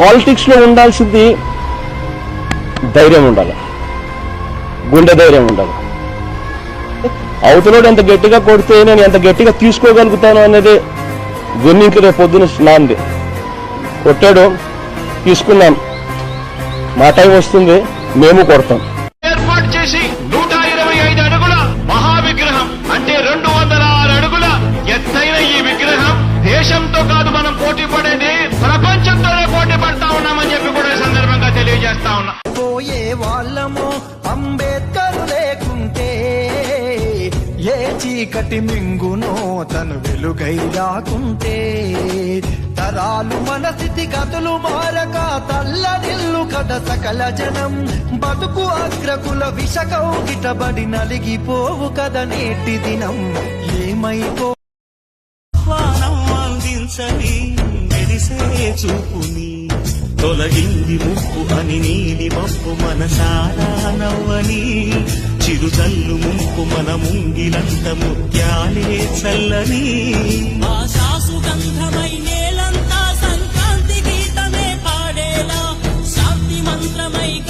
పాలిటిక్స్లో ఉండాల్సింది ధైర్యం ఉండాలి. గుండె ధైర్యం ఉండాలి. అవతలోడు ఎంత గట్టిగా కొడితే నేను ఎంత గట్టిగా తీసుకోగలుగుతాను అనేది గున్నింకి రేపు పొద్దున నాంది. కొట్టాడు తీసుకున్నాం. మా టైం వస్తుంది మేము కొడతాం. పోయే అంబేద్కర్ లేకుంటే ఏ చీకటి మింగునో తను వెలుగై రాకుంటే. తరాలు మన స్థితి కథలు మారక తల్లనిల్లు కథ సకల జనం. బతుకు అగ్రకుల విషకౌగిటబడి నలిగిపోవు కథ నేటి దినం. ఏమైపో అందించని మెరిసే చూపుని. తొలగింది ముప్పు అని నీలి మప్పు మనసారా నవ్వని. చిరుజల్లు ముంపు మన ముంగిలంత ముత్యాలే చల్లని. ఆశాసు నేలంతా సంక్రాంతి గీతమే పాడేలా. శాంతి మంత్రమై